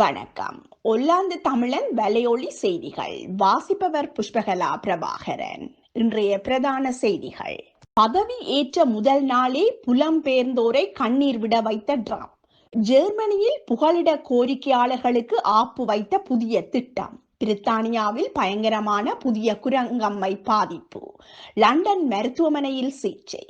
வணக்கம். ஒல்லாந்து தமிழன் வலையொலி செய்திகள். வாசிப்பவர் புஷ்பகலா பிரபாகரன். இன்றைய பிரதான செய்திகள். பதவி ஏற்ற முதல் நாளே புலம்பெயர்ந்தோரை கண்ணீர் விட வைத்த டிராம் ஜெர்மனியில் புகலிட கோரிக்கையாளர்களுக்கு ஆப்பு வைத்த புதிய திட்டம். பிரித்தானியாவில் பயங்கரமான புதிய குரங்கம்மை பாதிப்பு. லண்டன் மருத்துவமனையில் சிகிச்சை.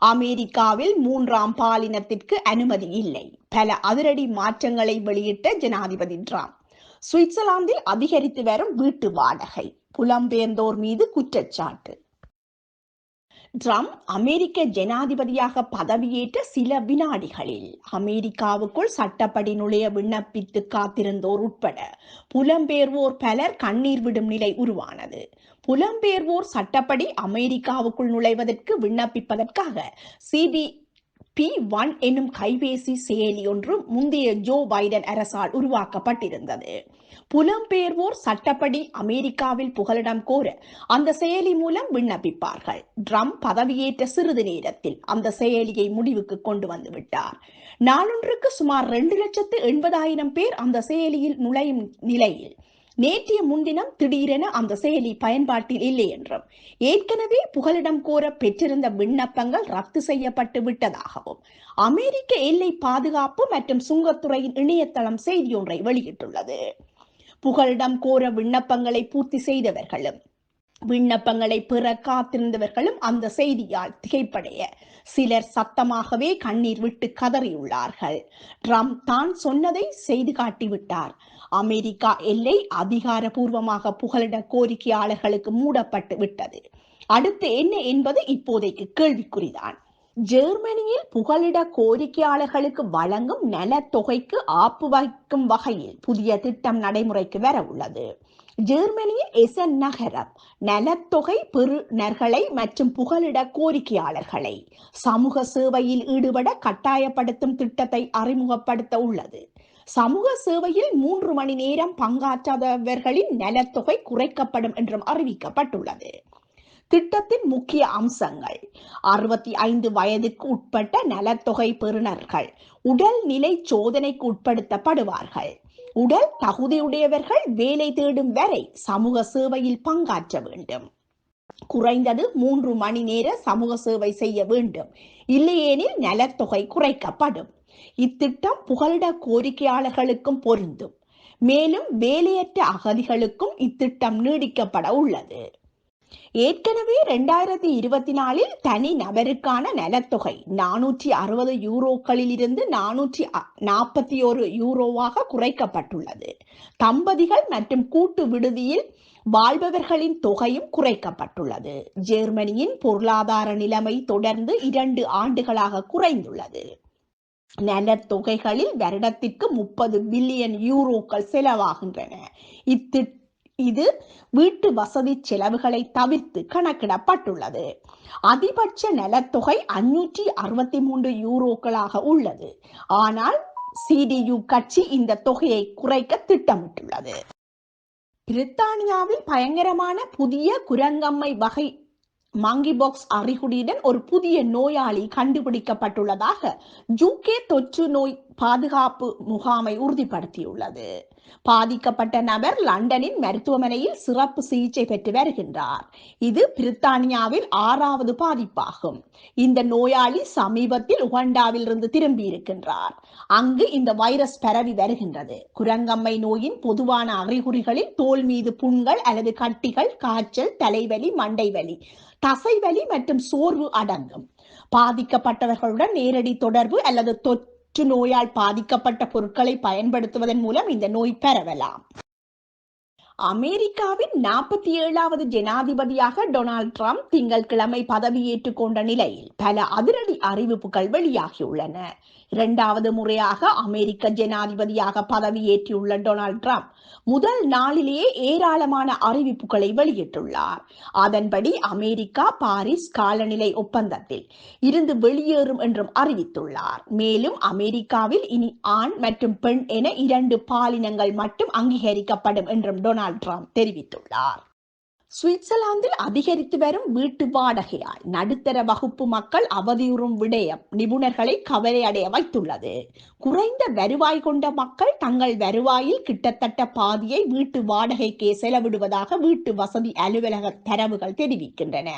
அமெரிக்காவில் மூன்றாம் பாலினத்திற்கு அனுமதி இல்லை. பல அதிரடி மாற்றங்களை வெளியிட்ட ஜனாதிபதி டிரம்ப் சுவிட்சர்லாந்தில் அதிகரித்து வரும் வீட்டு வாடகை புலம்பெயர்ந்தோர் மீது குற்றச்சாட்டு. ட்ரம்ப் அமெரிக்க ஜனாதிபதியாக பதவியேற்ற சில வினாடிகளில் அமெரிக்காவுக்குள் சட்டப்படி நுழைய விண்ணப்பித்து காத்திருந்தோர் உட்பட புலம்பெயர்வோர் பலர் கண்ணீர் விடும் நிலை உருவானது. புலம்பெயர்வோர் சட்டப்படி அமெரிக்காவுக்குள் நுழைவதற்கு விண்ணப்பிப்பதற்காக சிபி பி ஒன் என்னும் கைபேசி செயலி ஒன்று முந்தைய ஜோ பைடன் அரசால் உருவாக்கப்பட்டிருந்தது. புலம்பெயர்வோர் சட்டப்படி அமெரிக்காவில் புகலிடம் கோர அந்த செயலி மூலம் விண்ணப்பிப்பார்கள். ட்ரம்ப் பதவியேற்ற சிறிது நேரத்தில் அந்த செயலியை முடிவுக்கு கொண்டு வந்து விட்டார். நாளொன்றுக்கு சுமார் இரண்டு லட்சத்து எண்பதாயிரம் பேர் அந்த செயலியில் நுழையும் நிலையில் நேற்றைய முன்தினம் திடீரென அந்த செயலி பயன்பாட்டில் இல்லை என்றும் ஏற்கனவே புகலிடம் கோர பெற்றிருந்த விண்ணப்பங்கள் ரத்து செய்யப்பட்டு விட்டதாகவும் அமெரிக்க எல்லை பாதுகாப்பு மற்றும் சுங்கத்துறையின் இணையதளம் செய்தியொன்றை வெளியிட்டுள்ளது. புகலிடம் கோர விண்ணப்பங்களை பூர்த்தி செய்தவர்களும் விண்ணப்பங்களை பெற காத்திருந்தவர்களும் அந்த செய்தியால் திகைப்படைய. சிலர் சத்தமாகவே கண்ணீர் விட்டு கதறியுள்ளார்கள். ட்ரம்ப் தான் சொன்னதை செய்து காட்டிவிட்டார். அமெரிக்கா எல்லை அதிகாரபூர்வமாக புகலிட கோரிக்கையாளர்களுக்கு மூடப்பட்டு விட்டது. அடுத்து என்ன என்பது இப்போதைக்கு கேள்விக்குறிதான். ஜெர்மனியில் புகலிட கோரிக்கையாளர்களுக்கு வழங்கும் நலத்தொகைக்கு ஆப்பு வைக்கும் வகையில் புதிய திட்டம் நடைமுறைக்கு வர உள்ளது. ஜெர்மனியில் எசன் நகரம் நலத்தொகை பெறுநர்களை மற்றும் புகலிட கோரிக்கையாளர்களை சமூக சேவையில் ஈடுபட கட்டாயப்படுத்தும் திட்டத்தை அறிமுகப்படுத்த உள்ளது. சமூக சேவையில் மூன்று மணி நேரம் பங்காற்றாதவர்களின் நலத்தொகை குறைக்கப்படும் என்றும் அறிவிக்கப்பட்டுள்ளது. திட்டத்தின் முக்கிய அம்சங்கள். அறுபத்தி ஐந்து வயதுக்கு உட்பட்ட நலத்தொகை பெறுநர்கள் உடல் நிலை சோதனைக்கு உட்படுத்தப்படுவார்கள். உடல் தகுதியுடையவர்கள் வேலை தேடும் வரை சமூக சேவையில் பங்காற்ற வேண்டும். குறைந்தது மூன்று மணி நேர சமூக சேவை செய்ய வேண்டும். இல்லையெனில் நலத்தொகை குறைக்கப்படும். இத்திட்டம் புகலிட கோரிக்கையாளர்களுக்கும் பொருந்தும். மேலும் வேலையற்ற அகதிகளுக்கும் இத்திட்டம் நீடிக்கப்பட உள்ளது. ஏற்கனவே ரெண்டாயிரத்தி இருபத்தி நாலில் தனி நபருக்கான நலத்தொகை. நானூற்றி அறுபது யூரோக்களில் இருந்து நானூற்றி நாற்பத்தி ஒரு யூரோவாக குறைக்கப்பட்டுள்ளது. தம்பதிகள் மற்றும் கூட்டு விடுதியில் வாழ்பவர்களின் தொகையும் குறைக்கப்பட்டுள்ளது. ஜெர்மனியின் பொருளாதார நிலைமை தொடர்ந்து இரண்டு ஆண்டுகளாக குறைந்துள்ளது. நலத்தொகைகளில் வருடத்திற்கு முப்பது பில்லியன் யூரோக்கள் செலவாகின்றன. இத்திட்டம் இது வீட்டு வசதி செலவுகளை தவிர்த்து கணக்கிடப்பட்டுள்ளது. அதிகபட்ச நலத்தொகை அஞ்சூற்றி அறுபத்தி மூன்று யூரோக்களாக உள்ளது. ஆனால் சிடியு கட்சி இந்த தொகையை குறைக்க திட்டமிட்டுள்ளது. பிரித்தானியாவில் பயங்கரமான புதிய குரங்கம்மை வகை மாங்கிபாக்ஸ் அறிகுறியுடன் ஒரு புதிய நோயாளி கண்டுபிடிக்கப்பட்டுள்ளதாக ஜூகே தொற்று நோய் பாதுகாப்பு முகாமை உறுதிப்படுத்தியுள்ளது. பாதிக்கப்பட்ட நபர் லண்டனின் மருத்துவமனையில் சிறப்பு சிகிச்சை பெற்று வருகின்றார். இது பிரித்தானியாவில் ஆறாவது பாதிப்பாகும். இந்த நோயாளி சமீபத்தில் உகண்டாவில் இருந்து திரும்பி இருக்கின்றார். அங்கு இந்த வைரஸ் பரவி வருகின்றது. குரங்கம்மை நோயின் பொதுவான அறிகுறிகளில் தோல் மீது புண்கள் அல்லது கட்டிகள் காய்ச்சல் தலைவலி மண்டைவலி தசைவலி மற்றும் சோர்வு அடங்கும். பாதிக்கப்பட்டவர்களுடன் நேரடி தொடர்பு அல்லது தொற்று நோயால் பாதிக்கப்பட்ட பொருட்களை பயன்படுத்துவதன் மூலம் இந்த நோய் பரவலாம். அமெரிக்காவின் நாற்பத்தி ஏழாவது ஜனாதிபதியாக டொனால்ட் ட்ரம்ப் திங்கட்கிழமை பதவியேற்றுக் கொண்ட நிலையில் பல அதிரடி அறிவிப்புகள் வெளியாகியுள்ளன. இரண்டாவது முறையாக அமெரிக்க ஜனாதிபதியாக பதவியேற்றியுள்ள டொனால்ட் ட்ரம்ப் முதல் நாளிலேயே ஏராளமான அறிவிப்புகளை வெளியிட்டுள்ளார். அதன்படி அமெரிக்கா பாரிஸ் காலநிலை ஒப்பந்தத்தில் இருந்து வெளியேறும் என்றும் அறிவித்துள்ளார். மேலும் அமெரிக்காவில் இனி ஆண் மற்றும் பெண் என இரண்டு பாலினங்கள் மட்டும் அங்கீகரிக்கப்படும் என்றும் டொனால்ட் ட்ரம்ப் தெரிவித்துள்ளார். சுவிட்சர்லாந்தில் அதிகரித்து வரும் வீட்டு வாடகையால் நடுத்தர வகுப்பு மக்கள் அவதியுறும் விடயம் நிபுணர்களை கவலையடைய வைத்துள்ளது. குறைந்த வருவாய் கொண்ட மக்கள் தங்கள் வருவாயில் கிட்டத்தட்ட பாதியை வீட்டு வாடகைக்கே செலவிடுவதாக வீட்டு வசதி அலுவலக தரவுகள் தெரிவிக்கின்றன.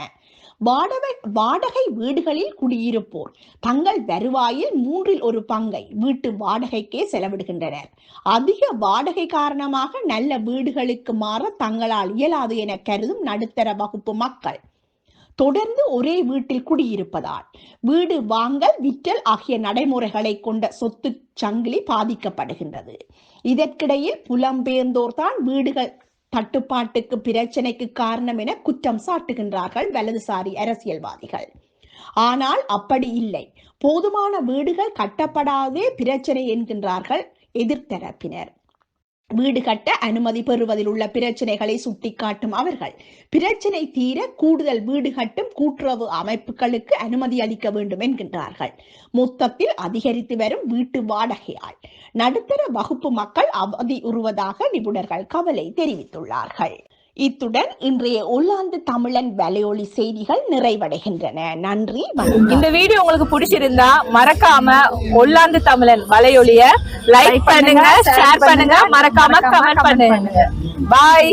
வாடகை வாடகை வீடுகளில் குடியிருப்போர் தங்கள் வருவாயில் மூன்றில் ஒரு பங்கை வீட்டு வாடகைக்கே செலவிடுகின்றனர். அதிக வாடகை காரணமாக நல்ல வீடுகளுக்கு மாற தங்களால் இயலாது என கருதும் நடுத்தர வகுப்பு மக்கள். தொடர்ந்து ஒரே வீட்டில் குடியிருப்பதால் வீடு வாங்கல் விற்றல் ஆகிய நடைமுறைகளை கொண்ட சொத்து சங்கிலி பாதிக்கப்படுகின்றது. இதற்கிடையில் புலம்பெயர்ந்தோர் தான் வீடுகள் தட்டுப்பாட்டுக்கு பிரச்சனைக்கு காரணம் என குற்றம் சாட்டுகின்றார்கள் வலதுசாரி அரசியல்வாதிகள். ஆனால் அப்படி இல்லை. போதுமான வீடுகள் கட்டப்படாதே பிரச்சனை என்கின்றார்கள் எதிர்த்தரப்பினர். வீடு கட்ட அனுமதி பெறுவதில் உள்ள பிரச்சனைகளை சுட்டிக்காட்டும் அவர்கள். பிரச்சனை தீர கூடுதல் வீடு கட்டும் கூட்டுறவு அமைப்புகளுக்கு அனுமதி அளிக்க வேண்டும் என்கின்றார்கள். மொத்தத்தில் அதிகரித்து வரும் வீட்டு வாடகையால் நடுத்தர வகுப்பு மக்கள் அவதி உறுவதாக நிபுணர்கள் கவலை தெரிவித்துள்ளார்கள். இத்துடன் இன்றைய ஒல்லாந்து தமிழன் வலையொலி செய்திகள் நிறைவடைகின்றன. நன்றி வணக்கம். இந்த வீடியோ உங்களுக்கு பிடிச்சிருந்தா மறக்காம ஒல்லாந்து தமிழன் வலையொலிய லைக் பண்ணுங்க ஷேர் பண்ணுங்க மறக்காம கமெண்ட் பண்ணுங்க. பாய்